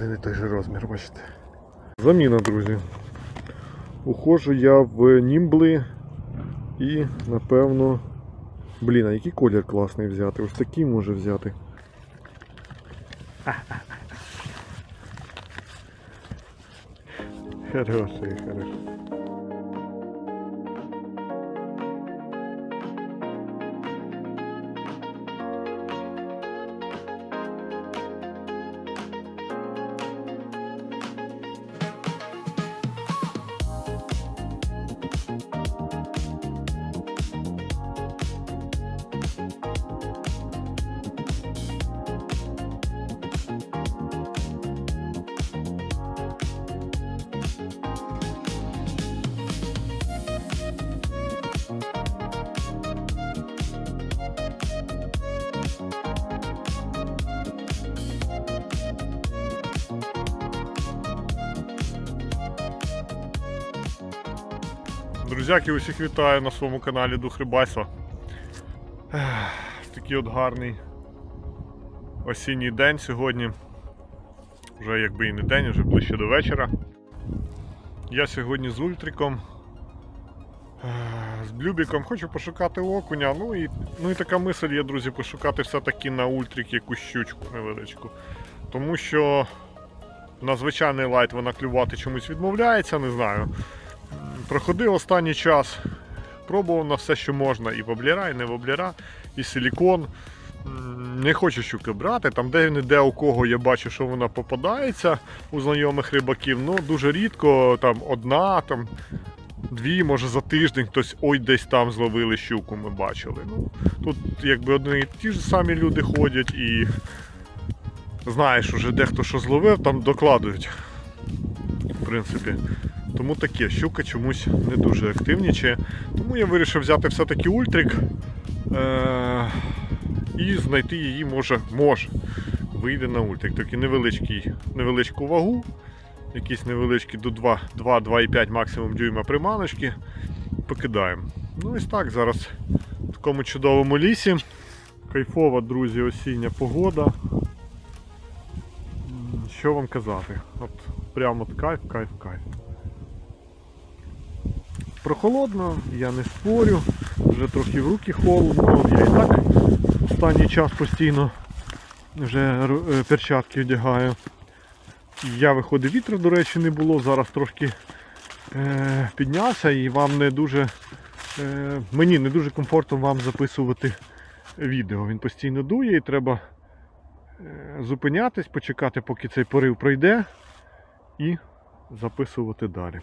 один і той же розмір, бачите. Заміна, друзі. Ухожу я в німбли і, напевно. Блін, а який колір класний взяти? Ось такий може взяти. Хороший, хороший. Друзяки, усіх вітаю на своєму каналі Дух Рибальства. Такий от гарний осінній день сьогодні. Вже якби і не день, вже ближче до вечора. Я сьогодні з Ультриком, з Блюбіком хочу пошукати окуня. Ну і, ну і така мисль є, друзі, пошукати все-таки на Ультрик якусь щучку невеличку. Тому що на звичайний лайт вона клювати чомусь відмовляється, не знаю. Проходив останній час, пробував на все, що можна, і воблера, і не воблера, і силікон. Не хочу щуки брати. Там де не де у кого я бачу, що вона попадається у знайомих рибаків. Ну дуже рідко, там одна, там дві, може за тиждень хтось ой десь там зловили щуку, ми бачили. Ну, тут якби одні і ті ж самі люди ходять і знаєш, уже дехто що зловив, там докладують. В принципі. Тому таке, щука чомусь не дуже активнічає. Тому я вирішив взяти все-таки ультрик е- і знайти її може, може вийде на ультрик. Такий невеличкий, невеличку вагу, якісь невеличкі до 2-2,5 максимум дюйма приманочки. Покидаємо. Ну ось так, зараз в такому чудовому лісі. Кайфова, друзі, осіння погода. Що вам казати? От прямо от кайф, кайф, кайф. Прохолодно, я не спорю, вже трохи в руки холодно, я і так останній час постійно вже е, перчатки одягаю. Я виходив вітру, до речі, не було, зараз трошки е, піднявся і вам не дуже, е, мені не дуже комфортно вам записувати відео. Він постійно дує і треба е, зупинятись, почекати, поки цей порив пройде, і записувати далі.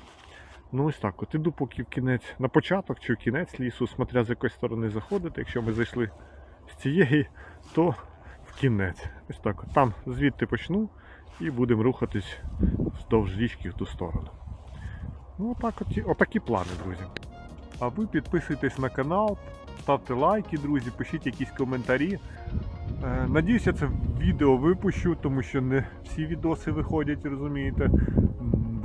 Ну ось так, от іду поки в кінець, на початок чи в кінець лісу, смотря з якої сторони заходити. Якщо ми зайшли з цієї, то в кінець. Ось так. Там звідти почну і будемо рухатись вздовж річки в ту сторону. Ну отак от, отакі плани, друзі. А ви підписуйтесь на канал, ставте лайки, друзі, пишіть якісь коментарі. Е, Надіюсь, я це відео випущу, тому що не всі відоси виходять, розумієте.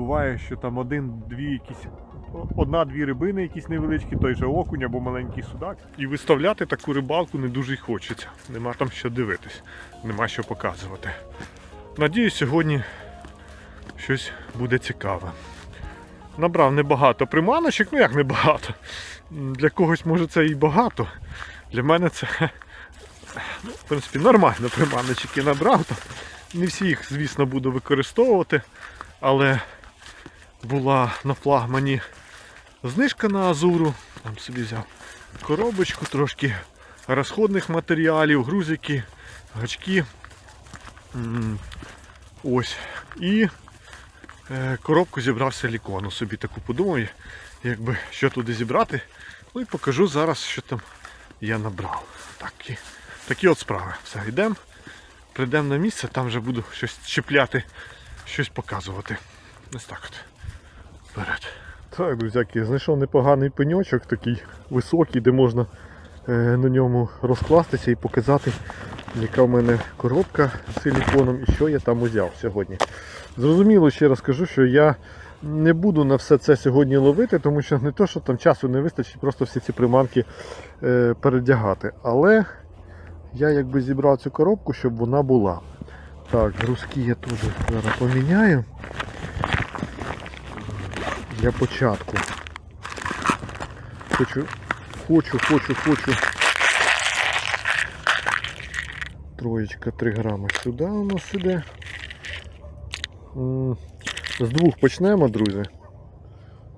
Буває, що там один-дві якісь. Одна-дві рибини, якісь невеличкі, той же окунь або маленький судак. І виставляти таку рибалку не дуже й хочеться. Нема там що дивитись, нема що показувати. Надіюсь, сьогодні щось буде цікаве. Набрав небагато приманочок, ну як небагато. Для когось може це і багато. Для мене це ну, в принципі, нормально приманочки набрав. Не всі їх, звісно, буду використовувати, але була на флагмані знижка на Азуру. Там собі взяв коробочку, трошки розходних матеріалів, грузики, гачки. Ось. І е, коробку зібрав силікону. Собі таку подумав, якби що туди зібрати. Ну і покажу зараз, що там я набрав. Такі, такі от справи. Все, йдемо, прийдемо на місце, там вже буду щось чіпляти, щось показувати. Ось так от. Вперед. Так, друзяки, знайшов непоганий пеньочок, такий високий, де можна е, на ньому розкластися і показати, яка в мене коробка з силіконом і що я там узяв сьогодні. Зрозуміло, ще раз кажу, що я не буду на все це сьогодні ловити, тому що не то, що там часу не вистачить, просто всі ці приманки е, передягати. Але я якби зібрав цю коробку, щоб вона була. Так, грузки я теж зараз поміняю. Для початку. Хочу, хочу, хочу, хочу. Троєчка 3 грами сюди у нас іде. З двох почнемо, друзі.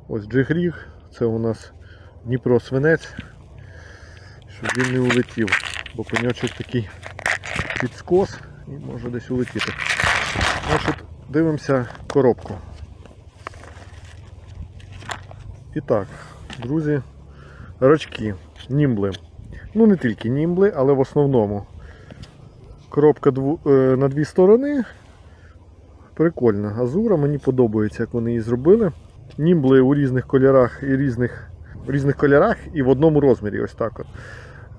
Ось джигріг, це у нас Дніпро свинець, щоб він не улетів, бо конячок такий підскос і може десь улетіти. Значить, дивимося коробку. І так, друзі, рачки, німбли. Ну не тільки німбли, але в основному. Коробка дву, е, на дві сторони. Прикольна. Азура, мені подобається, як вони її зробили. Німбли у різних кольорах і різних, різних кольорах і в одному розмірі. Ось так от.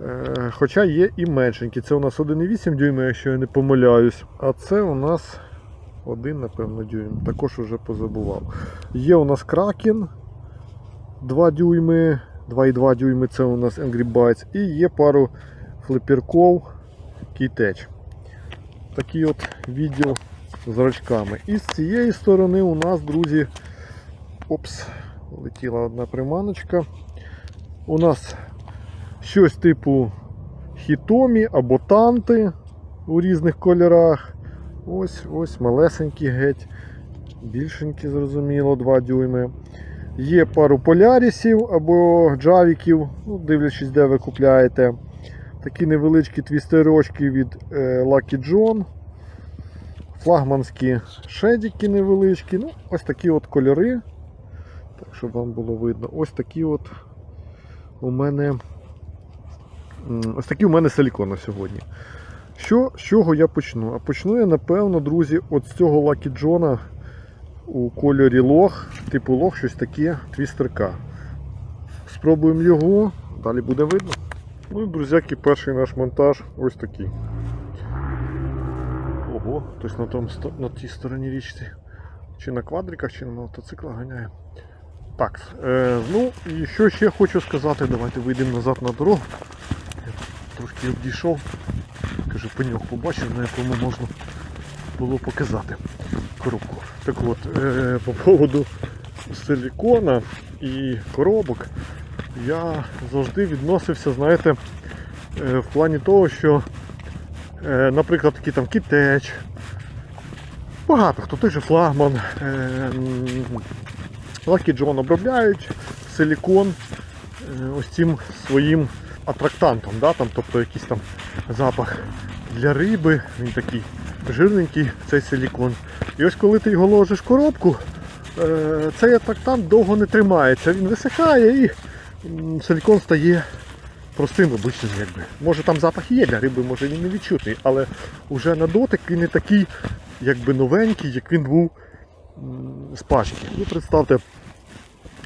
Е, Хоча є і меншенькі. Це у нас 1,8 дюйма, якщо я не помиляюсь. А це у нас один, напевно, дюйм. Також уже позабував. Є у нас кракен 2 дюйми, 2,2 дюйми це у нас Angry Bytes. І є пару флиперков Кейтеч. Такий от відділ з рачками. І з цієї сторони у нас, друзі, опс, летіла одна приманочка. У нас щось типу хітомі або танти у різних кольорах. Ось ось малесенькі геть, більшенькі, зрозуміло, 2 дюйми. Є пару полярісів або джавіків, ну, дивлячись, де ви купляєте. Такі невеличкі твістерочки від е, Lucky John. Флагманські шедіки невеличкі. Ну, ось такі от кольори. Так, щоб вам було видно. Ось такі от у мене. Ось такі у мене силікони сьогодні. Що, з чого я почну? А почну я, напевно, друзі, от з цього Lucky John у кольорі лох, типу лох, щось таке, твістерка. Спробуємо його, далі буде видно. Ну і, друзяки, перший наш монтаж ось такий. Ого, хтось на, сто- на тій стороні річці. Чи на квадриках, чи на мотоциклах ганяє. Так, е, ну і що ще хочу сказати, давайте вийдемо назад на дорогу. Я трошки обійшов. Кажу, пеньок побачив, на якому можна було показати коробку. Так от, е, по поводу силікона і коробок я завжди відносився, знаєте, е, в плані того, що, е, наприклад, такий там кітеч, багато хто той же флагман, Lucky John обробляють силікон ось цим своїм атрактантом, да, там, тобто якийсь там запах для риби, він такий жирненький, цей силікон. І ось коли ти його ложиш в коробку, е, цей атрактант довго не тримається, він висихає і силікон стає простим обичним. Якби. Може там запах є для риби, може він не відчутний, але вже на дотик він не такий якби новенький, як він був з пачки. Ну, представте,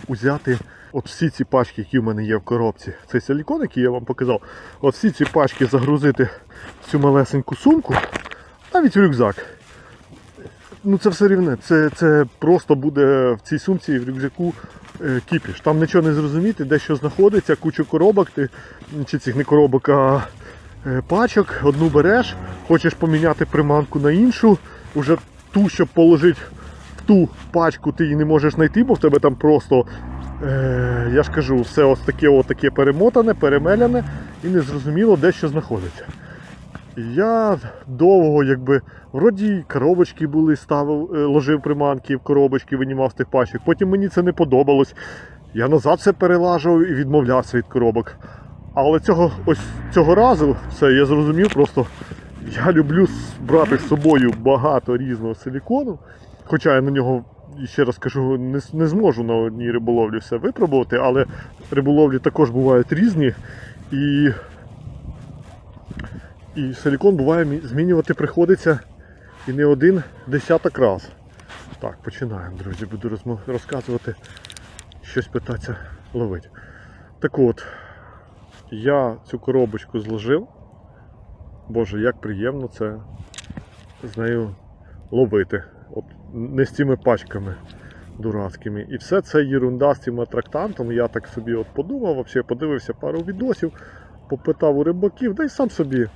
узяти от всі ці пачки, які в мене є в коробці, цей силікон, який я вам показав, от всі ці пачки загрузити в цю малесеньку сумку, навіть рюкзак. Ну це все рівне, це, це просто буде в цій сумці в рюкзаку е, кіпіш. Там нічого не зрозуміти, де що знаходиться, кучу коробок, ти, чи цих не коробок, а е, пачок, одну береш, хочеш поміняти приманку на іншу, уже ту, щоб положити в ту пачку, ти її не можеш знайти, бо в тебе там просто, е, я ж кажу, все ось таке, от таке перемотане, перемеляне і незрозуміло, де що знаходиться. Я довго, якби, вроді коробочки були, ставив, е, ложив приманки в коробочки, винімав з тих пачок. Потім мені це не подобалось. Я назад все перелажував і відмовлявся від коробок. Але цього, ось цього разу все я зрозумів, просто я люблю брати з собою багато різного силікону. Хоча я на нього, ще раз кажу, не, не зможу на одній риболовлі все випробувати, але риболовлі також бувають різні. І і силікон буває змінювати приходиться і не один десяток раз. Так, починаємо, друзі. Буду розказувати, щось питатися ловити. Так от, я цю коробочку зложив. Боже, як приємно це з нею ловити. От, не з цими пачками дурацькими. І все це єрунда з цим атрактантом. Я так собі от подумав, взагалі подивився пару відосів, попитав у рибаків, да й сам собі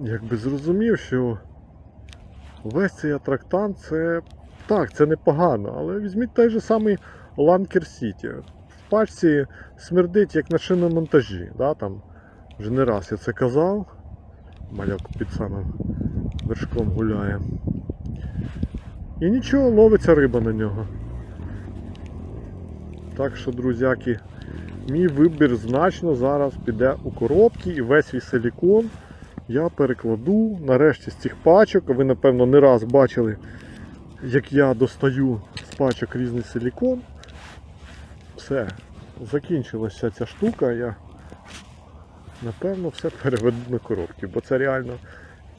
якби зрозумів, що Весь цей атрактан це. Так, це непогано, але візьміть той же самий Ланкер Сіті. В пачці смердить як на шиномонтажі. Да? Там вже не раз я це казав. Маляк під самим вершком гуляє. І нічого, ловиться риба на нього. Так що, друзяки, мій вибір значно зараз піде у коробки і весь свій силікон я перекладу нарешті з цих пачок. Ви, напевно, не раз бачили, як я достаю з пачок різний силікон. Все, закінчилася ця штука. Я напевно все переведу на коробки, бо це реально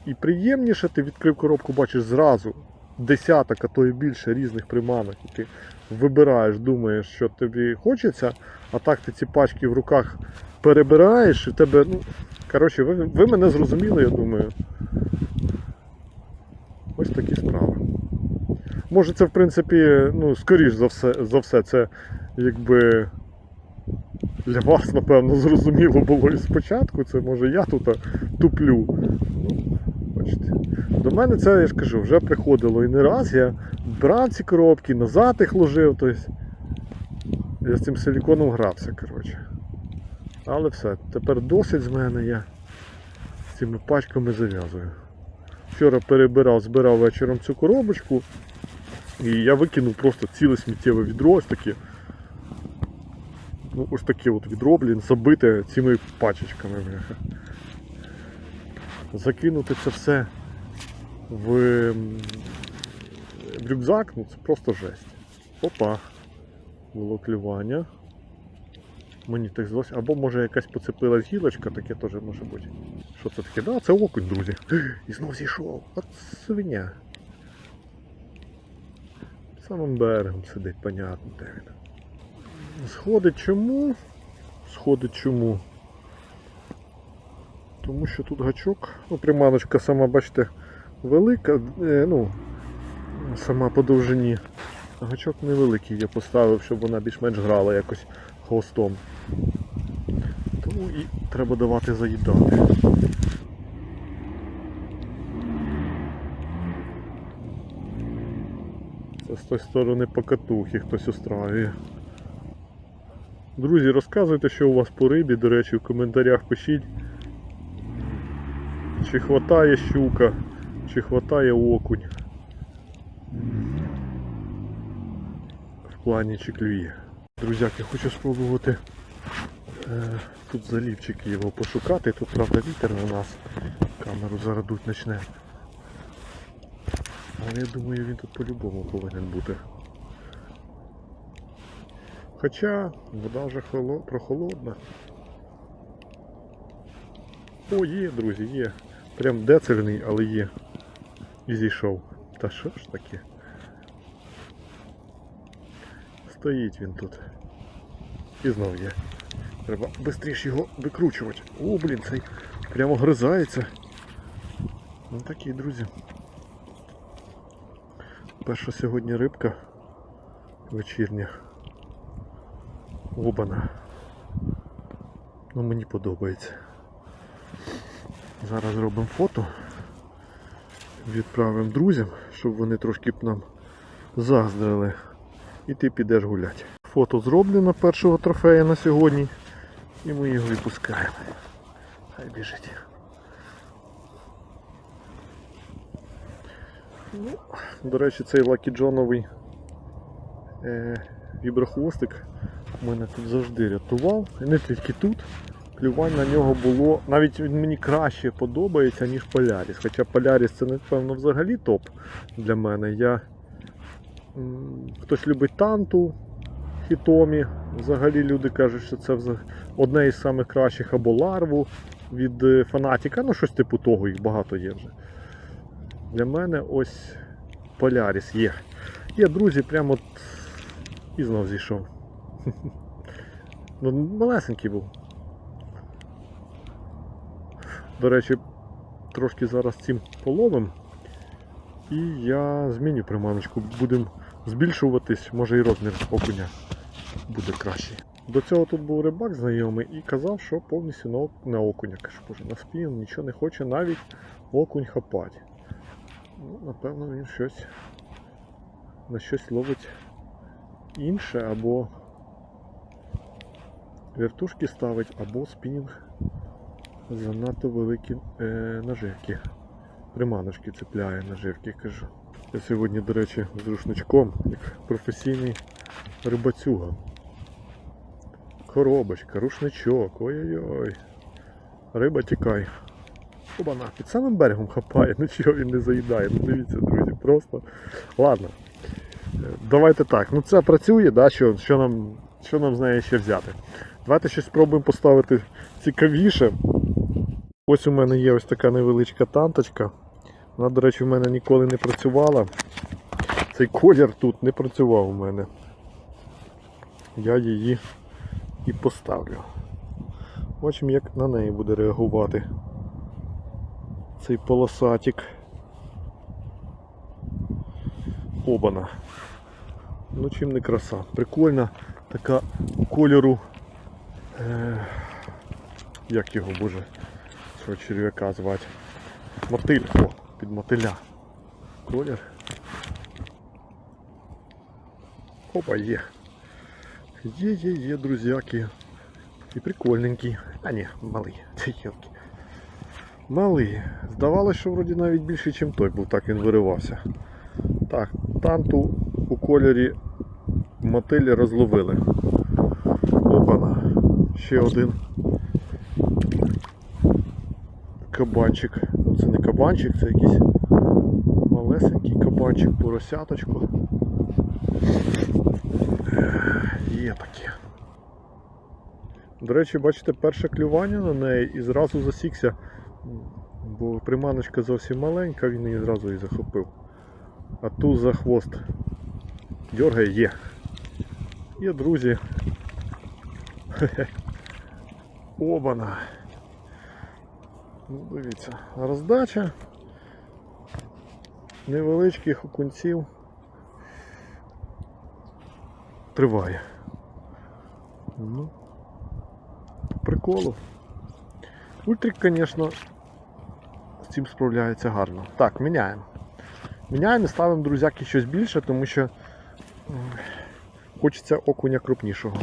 і приємніше, ти відкрив коробку, бачиш зразу десяток, а то і більше різних приманок, і ти вибираєш, думаєш, що тобі хочеться, а так ти ці пачки в руках перебираєш, і в тебе, ну, коротше, ви, ви мене зрозуміли, я думаю. Ось такі справи. Може це в принципі, ну, скоріш за все, за все, це якби для вас, напевно, зрозуміло було і спочатку. Це може я тут туплю. Ну, бачите. До мене це, я ж кажу, вже приходило і не раз. Я брав ці коробки, назад їх ложив. Тобто я з цим силіконом грався, коротше. Але все, тепер досить з мене я цими пачками зав'язую. Вчора перебирав, збирав вечором цю коробочку. І я викинув просто ціле сміттєве відро, ось таке. Ну, ось таке от відро, блін, забите цими пачечками, бляха. Закинути це все в, в рюкзак, ну це просто жесть. Опа. Було клювання. Мені так здалося. Або може якась поцепилась гілочка, таке теж може бути. Що це таке? Да, це окунь, друзі. І знов зійшов. От свиня. Самим берегом сидить, понятно, де він. Сходить чому? Сходить чому? Тому що тут гачок, ну приманочка сама, бачите, велика, е, ну, сама по довжині. Гачок невеликий я поставив, щоб вона більш-менш грала якось хвостом. Тому і треба давати заїдати. Це з тої сторони покатухи хтось устраює. Друзі, розказуйте, що у вас по рибі, до речі, в коментарях пишіть. Чи хватає щука, чи хватає окунь. Плані чи клює. Друзяки, хочу спробувати е, тут залівчики його пошукати. Тут правда вітер на нас. Камеру зараз дуть почне. Але я думаю він тут по-любому повинен бути. Хоча вода вже холо... прохолодна. О, є, друзі, є. Прям децельний, але є. І зійшов. Та що ж таке? Стоїть він тут. І знов є. Треба швидше його викручувати. О, блін, цей прямо гризається. Ну такий, друзі. Перша сьогодні рибка вечірня. Обана. Ну мені подобається. Зараз зробимо фото. Відправимо друзям, щоб вони трошки б нам заздрили. І ти підеш гуляти. Фото зроблено першого трофея на сьогодні. І ми його відпускаємо. Хай біжить. Ну, до речі, цей лакіджоновий е, віброхвостик мене тут завжди рятував. І не тільки тут. Клювань на нього було. Навіть він мені краще подобається, ніж Поляріс. Хоча Поляріс це, напевно, взагалі топ для мене. Я... Хтось любить танту, хітомі. Взагалі люди кажуть, що це одне із самих кращих або ларву від е, фанатіка. Ну, щось типу того, їх багато є вже. Для мене ось Поляріс є. Є, друзі, прямо от і знов зійшов. Ну, малесенький був. До речі, трошки зараз цим половим. І я зміню приманочку. Будемо збільшуватись, може і розмір окуня буде кращий. До цього тут був рибак знайомий і казав, що повністю на, окуня. Кажу, боже, на спін нічого не хоче навіть окунь хапати. Ну, напевно, він щось на щось ловить інше, або вертушки ставить, або спінінг занадто великі е, наживки. Приманочки цепляє наживки, кажу. Я сьогодні, до речі, з рушничком, як професійний рибацюга. Коробочка, рушничок, ой-ой-ой. Риба тікай. Обана, під самим берегом хапає, нічого він не заїдає. Ну дивіться, друзі, просто. Ладно. Давайте так. Ну це працює, да? що, що, нам, що нам з неї ще взяти? Давайте щось спробуємо поставити цікавіше. Ось у мене є ось така невеличка танточка. Вона, до речі, в мене ніколи не працювала. Цей колір тут не працював у мене. Я її і поставлю. Бачимо, як на неї буде реагувати цей полосатик. Обана. Ну чим не краса. Прикольна така кольору. Е, як його боже, що черв'яка звати? Мотиль, під мотиля. Колір. Опа, є. Є, є, є, друзяки. І прикольненький. А ні, малий. Це гілки. Малий. Здавалося, що вроді навіть більший, ніж той був, так він виривався. Так, танту у кольорі мотилі розловили. Опана. Ще один кабанчик. Це не кабанчик, це якийсь малесенький кабанчик, поросяточку. Є таке. До речі, бачите, перше клювання на неї і зразу засікся, бо приманочка зовсім маленька, він її зразу і захопив. А ту за хвост дьоргає є. Є, друзі. Обана. Дивіться, роздача невеличких окунців триває. Ну, приколу. Ультрик, звісно, з цим справляється гарно. Так, міняємо. Міняємо і ставимо, друзяки, щось більше, тому що хочеться окуня крупнішого.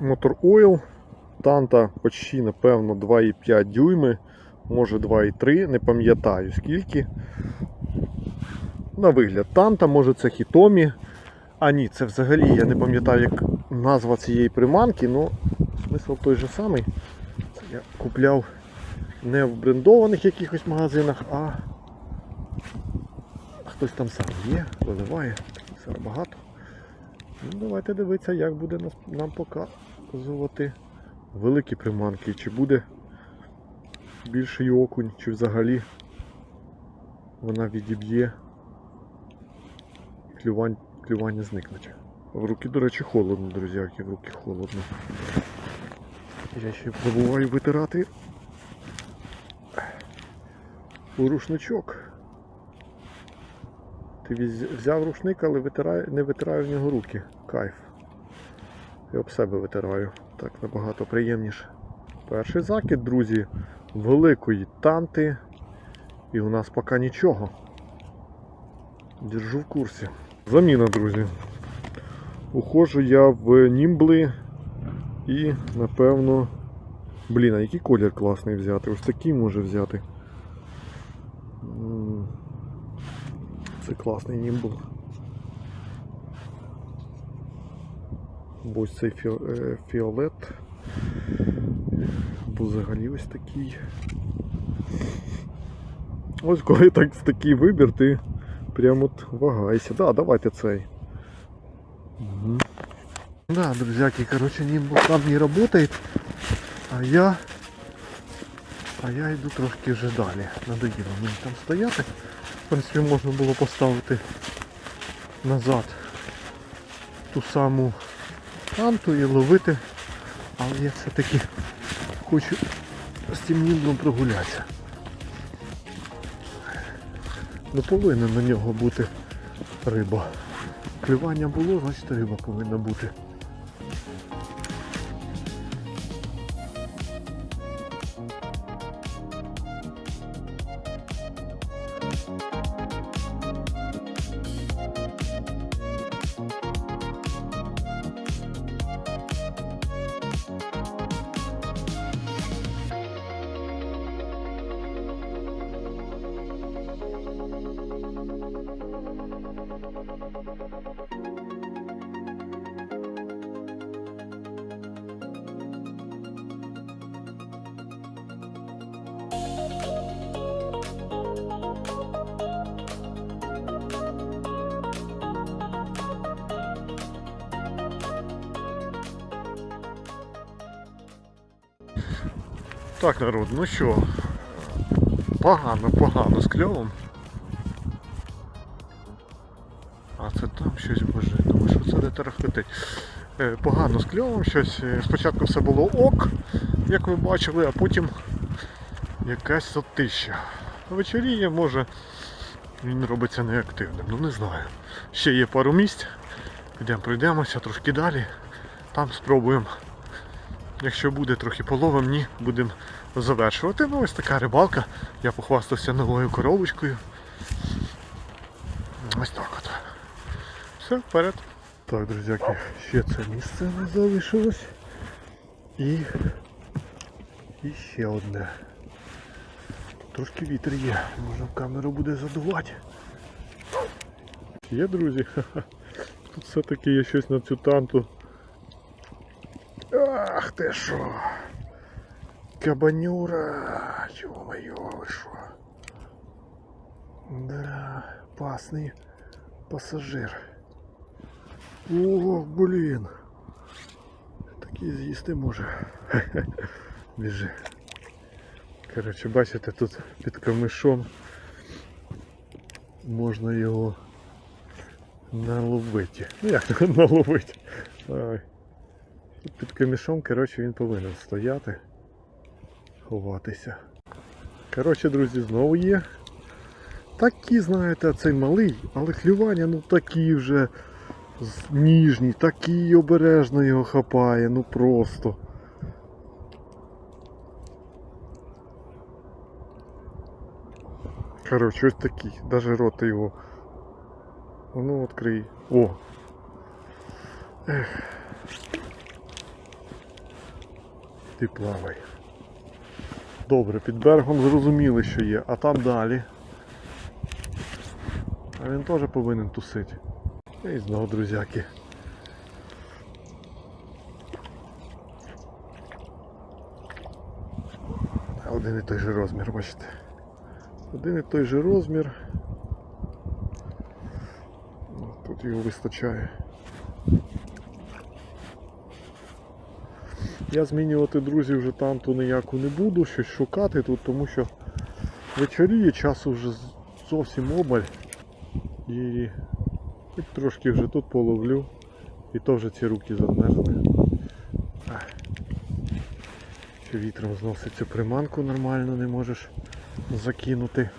Мотор Oil. Танта почти, напевно, 2,5 дюйми, може 2,3, не пам'ятаю скільки. На вигляд танта, може це хітомі. А ні, це взагалі я не пам'ятаю, як назва цієї приманки, але смисл той же самий. Це я купляв не в брендованих якихось магазинах, а хтось там сам є, доливає, все багато. Ну, давайте дивитися, як буде нам показувати великі приманки, чи буде більший окунь, чи взагалі вона відіб'є клювань, клювання зникнуть. В руки, до речі, холодно, друзяки, в руки холодно. Я ще забуваю витирати рушничок. Ти взяв рушник, але витирає, не витираю в нього руки. Кайф. Я об себе витираю. Так набагато приємніше. Перший закид, друзі, великої танти. І у нас поки нічого. Держу в курсі. Заміна, друзі. Ухожу я в німбли і, напевно. Блін, а який колір класний взяти? Ось такий може взяти. Це класний німбл. Ось цей е, фіолет. Бо взагалі ось такий. Ось коли так, такий вибір, ти прямо от вагайся. Да, давайте цей. Угу. Да, друзьяки, короче, нимбл там не работает, а я а я йду трошки вже далі. Надоїло мені там стояти. В принципі, можна було поставити назад ту саму танту і ловити. Але я все-таки хочу з цим німблом прогулятися. Ну повинна на нього бути риба. Клювання було, значить риба повинна бути. Так, народ, ну що, погано, погано з кльовом. А це там щось боже, думаю, що це де тарахтить. Е, Погано з кльовом щось. Е, Спочатку все було ок, як ви бачили, а потім якась затища. Вечоріє, може, він робиться неактивним, ну не знаю. Ще є пару місць. Підемо пройдемося трошки далі. Там спробуємо. Якщо буде трохи половим, ні, будемо завершувати. Ну ось така рибалка. Я похвастався новою коробочкою. Ось так от. Все, вперед. Так, друзяки, ще це місце залишилось. І. І ще одне. Трошки вітер є, може в камеру буде задувати. Є, друзі. Тут все-таки є щось на цю танту. Ах ти що? Кабанюра! Ё-моё, ви що? Да, пасний пасажир. О, блін. Такий з'їсти може. Біжи. Коротше, бачите, тут під камишом можна його наловити. Ну як то наловити? Ай. Тут під камішом, коротше, він повинен стояти, ховатися. Коротше, друзі, знову є. Такі, знаєте, цей малий, але клювання, ну такі вже ніжні, такі обережно його хапає, ну просто. Коротше, ось такий, даже рота його. Ну, відкрий. О! Ех. Ти плавай. Добре, під берегом зрозуміли, що є, а там далі. А він теж повинен тусити. І знову, друзяки. Один і той же розмір, бачите. Один і той же розмір. Тут його вистачає. Я змінювати друзів вже там то ніяку не буду, щось шукати тут, тому що вечоріє, часу вже зовсім обаль. І хоч трошки вже тут половлю. І то вже ці руки замерзли. Вітром зносить цю приманку нормально не можеш закинути.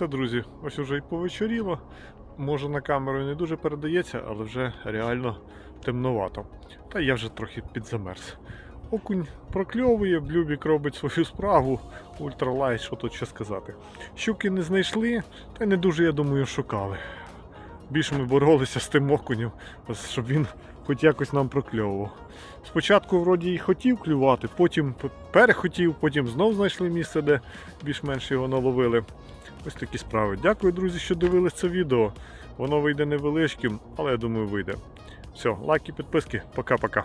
Все, друзі, ось уже і повечоріло. Може на камеру не дуже передається, але вже реально темновато. Та я вже трохи підзамерз. Окунь прокльовує, Блюбік робить свою справу, ультралайт, що тут ще сказати. Щуки не знайшли, та не дуже, я думаю, шукали. Більше ми боролися з тим окунем, щоб він хоч якось нам прокльовував. Спочатку вроді і хотів клювати, потім перехотів, потім знов знайшли місце, де більш-менш його наловили. Ось такі справи. Дякую, друзі, що дивились це відео. Воно вийде невеличким, але я думаю, вийде. Все, лайки, підписки, пока-пока.